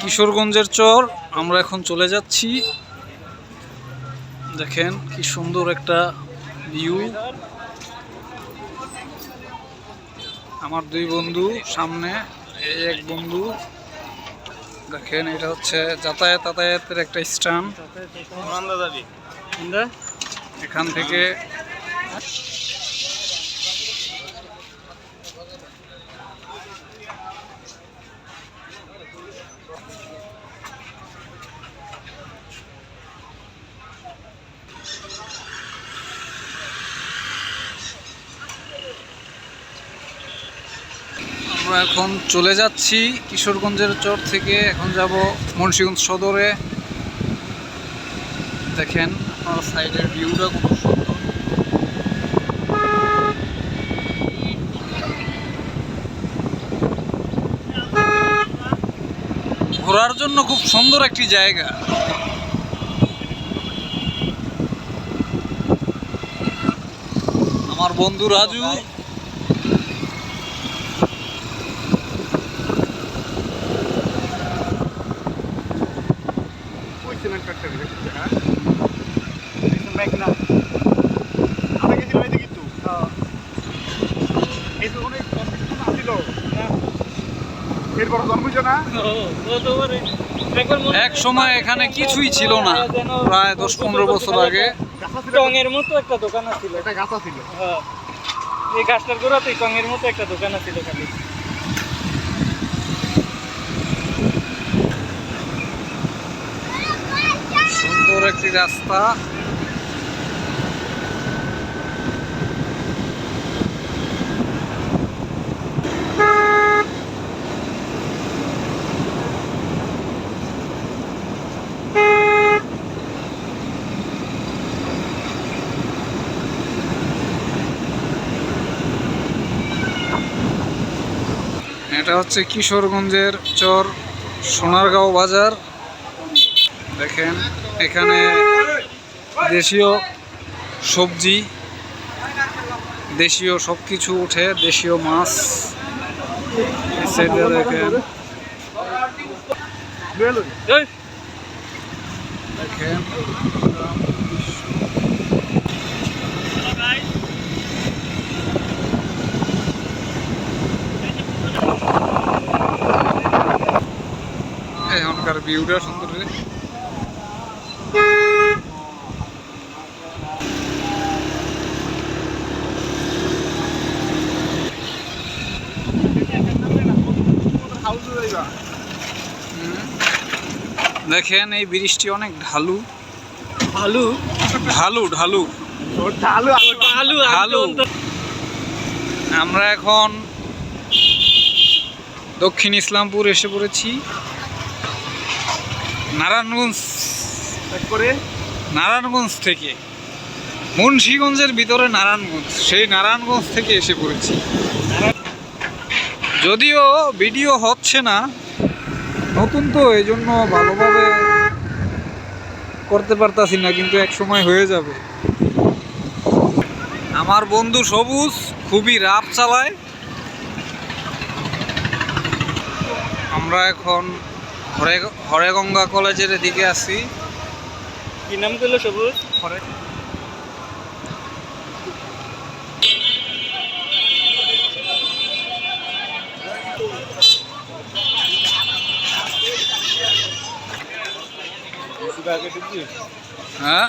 কিশোরগঞ্জের চর আমরা এখন চলে যাচ্ছি। দেখেন কি সুন্দর একটা ভিউ আমার দুই বন্ধু সামনে এই এক বন্ধু। দেখেন এটা হচ্ছে যাতায়াত যাতায়াতের একটা স্টান এখান থেকে আমরা এখন চলে যাচ্ছি কিশোরগঞ্জের চর থেকে। এখন যাব মুন্সিগঞ্জ সদরে। দেখেন, আপনার সাইডের ভিউটা খুব সুন্দর। ঘোরার জন্য খুব সুন্দর একটি জায়গা। আমার বন্ধু রাজু হ্যাঁ মেঘনা কিন্তু এই তো অনেক কম্পিটিশন আসছিল এরপর জন্মইছ না? এক সময় এখানে কিছুই ছিল না প্রায় দশ পনেরো বছর আগে। ছিল টঙের মতো একটা দোকান আছিল। এটা গাছা ছিল। হ্যাঁ। এই গাছটার গোড়াতে টঙের মতো একটা দোকান আছিল খালি সুন্দর একটি রাস্তা। এটা হচ্ছে কিশোরগঞ্জের চর সোনারগাঁও বাজার। দেখেন, এখানে দেশীয় সবজি, দেশীয় সব কিছু উঠে, দেশীয় মাছ দেখেন। দেখেন, এখনকার ভিউটা সুন্দর দেখেন এই ব্রিজটি অনেক ঢালু। ভালু ঢালু ঢালু। ঢালু আলু। আলু। আমরা এখন দক্ষিণ ইসলামপুর এসে পড়েছি। নারায়ণগঞ্জ। করে। নারায়ণগঞ্জ থেকে। মুন্সীগঞ্জের ভিতরে নারায়ণগঞ্জ। সেই নারায়ণগঞ্জ থেকে এসে পড়েছি। যদিও ভিডিও হচ্ছে না নতুন তো এই জন্য ভালোভাবে করতে পারতাছি না কিন্তু এক সময় হয়ে যাবে। আমার বন্ধু সবুজ খুবই রাপ চালায়। আমরা এখন হরে হরেগঙ্গা কলেজের দিকে আছি। কি নাম করল সবুজ? হ্যাঁ?